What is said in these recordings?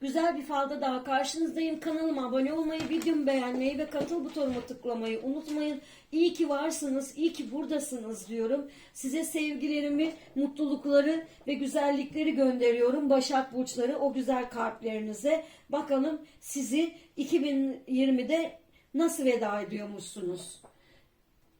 Güzel bir falda daha karşınızdayım. Kanalıma abone olmayı, videomu beğenmeyi ve katıl butonuna tıklamayı unutmayın. İyi ki varsınız, iyi ki buradasınız diyorum. Size sevgilerimi, mutlulukları ve güzellikleri gönderiyorum. Başak Burçları o güzel kalplerinize. Bakalım sizi 2020'de nasıl veda ediyormuşsunuz?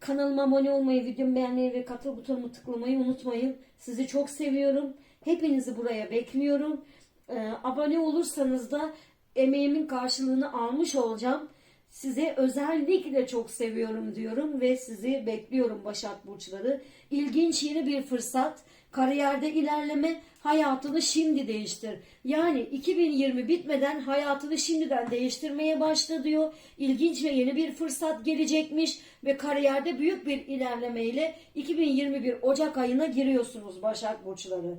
Kanalıma abone olmayı, videomu beğenmeyi ve katıl butonumu tıklamayı unutmayın. Sizi çok seviyorum. Hepinizi buraya bekliyorum. Ee, abone olursanız da emeğimin karşılığını almış olacağım. Size özellikle çok seviyorum diyorum ve sizi bekliyorum Başak Burçları. İlginç yeni bir fırsat. Kariyerde ilerleme hayatını şimdi değiştir. Yani 2020 bitmeden hayatını şimdiden değiştirmeye başla diyor. İlginç ve yeni bir fırsat gelecekmiş ve kariyerde büyük bir ilerlemeyle 2021 Ocak ayına giriyorsunuz Başak Burçları.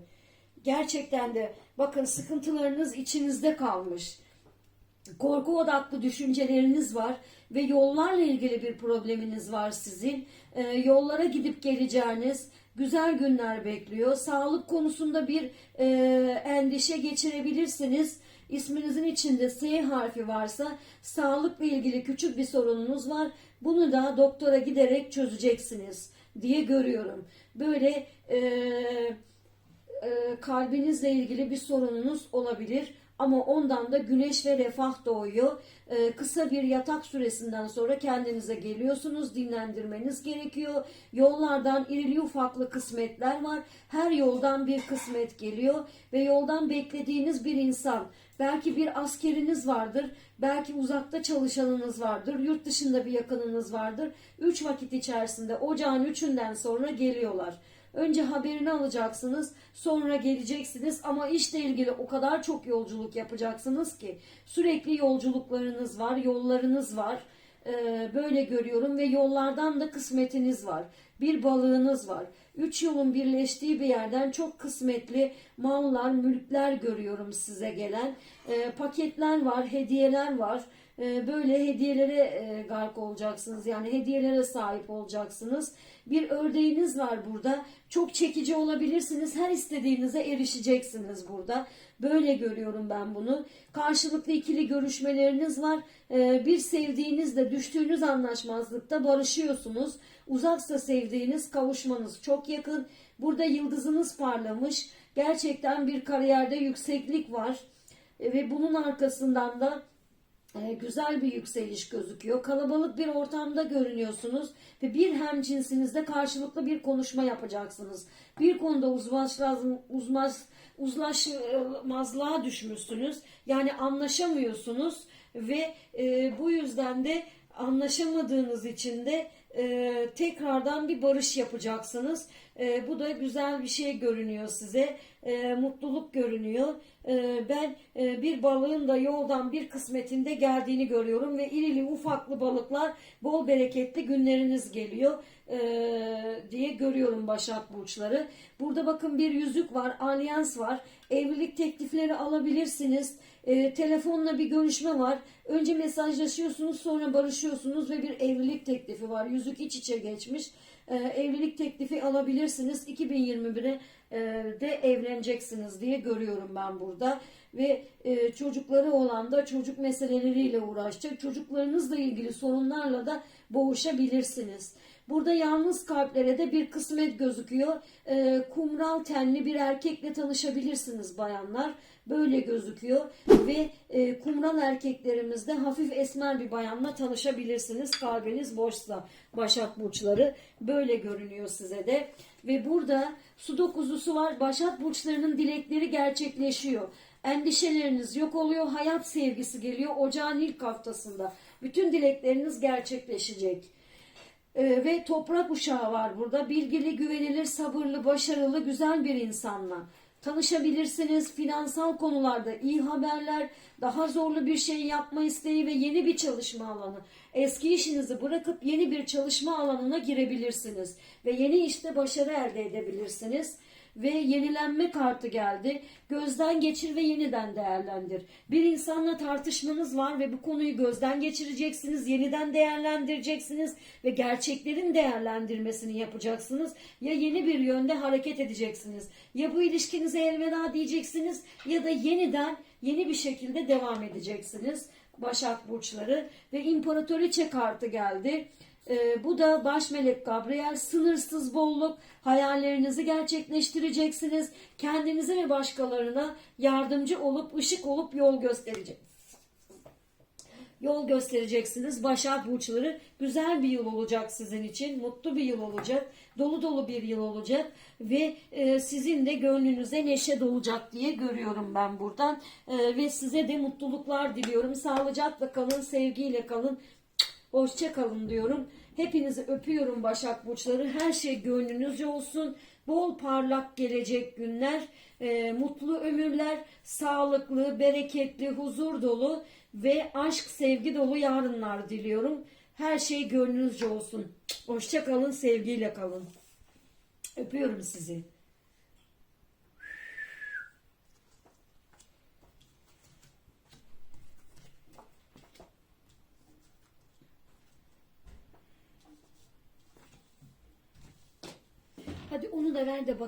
Gerçekten de bakın sıkıntılarınız içinizde kalmış korku odaklı düşünceleriniz var ve yollarla ilgili bir probleminiz var sizin. Ee, yollara gidip geleceğiniz güzel günler bekliyor. Sağlık konusunda bir e, endişe geçirebilirsiniz. İsminizin içinde S harfi varsa sağlıkla ilgili küçük bir sorununuz var. Bunu da doktora giderek çözeceksiniz diye görüyorum. Böyle e, e, kalbinizle ilgili bir sorununuz olabilir ama ondan da güneş ve refah doğuyor. E, kısa bir yatak süresinden sonra kendinize geliyorsunuz, dinlendirmeniz gerekiyor. Yollardan irili ufaklı kısmetler var. Her yoldan bir kısmet geliyor ve yoldan beklediğiniz bir insan. Belki bir askeriniz vardır, belki uzakta çalışanınız vardır, yurt dışında bir yakınınız vardır. Üç vakit içerisinde ocağın üçünden sonra geliyorlar. Önce haberini alacaksınız, sonra geleceksiniz ama işle ilgili o kadar çok yolculuk yapacaksınız ki sürekli yolculuklarınız var, yollarınız var. Ee, böyle görüyorum ve yollardan da kısmetiniz var. Bir balığınız var. Üç yolun birleştiği bir yerden çok kısmetli mallar, mülkler görüyorum size gelen. Ee, paketler var, hediyeler var. Ee, böyle hediyelere e, gark olacaksınız. Yani hediyelere sahip olacaksınız. Bir ördeğiniz var burada. Çok çekici olabilirsiniz. Her istediğinize erişeceksiniz burada. Böyle görüyorum ben bunu. Karşılıklı ikili görüşmeleriniz var. Ee, bir sevdiğinizle düştüğünüz anlaşmazlıkta barışıyorsunuz. Uzaksa sevdiğiniz kavuşmanız çok yakın. Burada yıldızınız parlamış. Gerçekten bir kariyerde yükseklik var. Ve bunun arkasından da güzel bir yükseliş gözüküyor. Kalabalık bir ortamda görünüyorsunuz ve bir hem cinsinizde karşılıklı bir konuşma yapacaksınız. Bir konuda uzmaş, uzmaz, uzlaşmazlığa düşmüşsünüz. Yani anlaşamıyorsunuz ve e, bu yüzden de anlaşamadığınız için de e, tekrardan bir barış yapacaksınız. E, bu da güzel bir şey görünüyor size. E, mutluluk görünüyor. E, ben e, bir balığın da yoldan bir kısmetinde geldiğini görüyorum ve irili ufaklı balıklar bol bereketli günleriniz geliyor e, diye görüyorum Başak Burçları. Burada bakın bir yüzük var, alyans var. Evlilik teklifleri alabilirsiniz. E, telefonla bir görüşme var. Önce mesajlaşıyorsunuz sonra barışıyorsunuz ve bir evlilik teklifi var. Yüzük iç içe geçmiş. E, evlilik teklifi alabilirsiniz. 2021'e e, de evleneceksiniz diye görüyorum ben burada. Ve e, çocukları olan da çocuk meseleleriyle uğraşacak. Çocuklarınızla ilgili sorunlarla da boğuşabilirsiniz. Burada yalnız kalplere de bir kısmet gözüküyor. E, kumral tenli bir erkekle tanışabilirsiniz bayanlar. Böyle gözüküyor. Ve e, kumral erkeklerimizde hafif esmer bir bayanla tanışabilirsiniz. Kalbiniz boşsa Başak Burçları. Böyle görünüyor size de. Ve burada su dokuzusu var. Başak Burçlarının dilekleri gerçekleşiyor. Endişeleriniz yok oluyor. Hayat sevgisi geliyor. Ocağın ilk haftasında. Bütün dilekleriniz gerçekleşecek. Ee, ve toprak uşağı var burada. Bilgili, güvenilir, sabırlı, başarılı, güzel bir insanla tanışabilirsiniz. Finansal konularda iyi haberler, daha zorlu bir şey yapma isteği ve yeni bir çalışma alanı. Eski işinizi bırakıp yeni bir çalışma alanına girebilirsiniz ve yeni işte başarı elde edebilirsiniz ve yenilenme kartı geldi. Gözden geçir ve yeniden değerlendir. Bir insanla tartışmanız var ve bu konuyu gözden geçireceksiniz, yeniden değerlendireceksiniz ve gerçeklerin değerlendirmesini yapacaksınız. Ya yeni bir yönde hareket edeceksiniz. Ya bu ilişkinize elveda diyeceksiniz ya da yeniden yeni bir şekilde devam edeceksiniz. Başak Burçları ve İmparatoriçe kartı geldi. Ee, bu da baş melek Gabriel sınırsız bolluk hayallerinizi gerçekleştireceksiniz. Kendinize ve başkalarına yardımcı olup ışık olup yol göstereceksiniz yol göstereceksiniz. Başak burçları güzel bir yıl olacak sizin için. Mutlu bir yıl olacak. Dolu dolu bir yıl olacak ve e, sizin de gönlünüze neşe dolacak diye görüyorum ben buradan. E, ve size de mutluluklar diliyorum. Sağlıcakla kalın, sevgiyle kalın. Hoşça kalın diyorum. Hepinizi öpüyorum Başak Burçları. Her şey gönlünüzce olsun. Bol parlak gelecek günler, e, mutlu ömürler, sağlıklı, bereketli, huzur dolu ve aşk, sevgi dolu yarınlar diliyorum. Her şey gönlünüzce olsun. Hoşça kalın, sevgiyle kalın. Öpüyorum sizi. Hadi onu da ver de bak.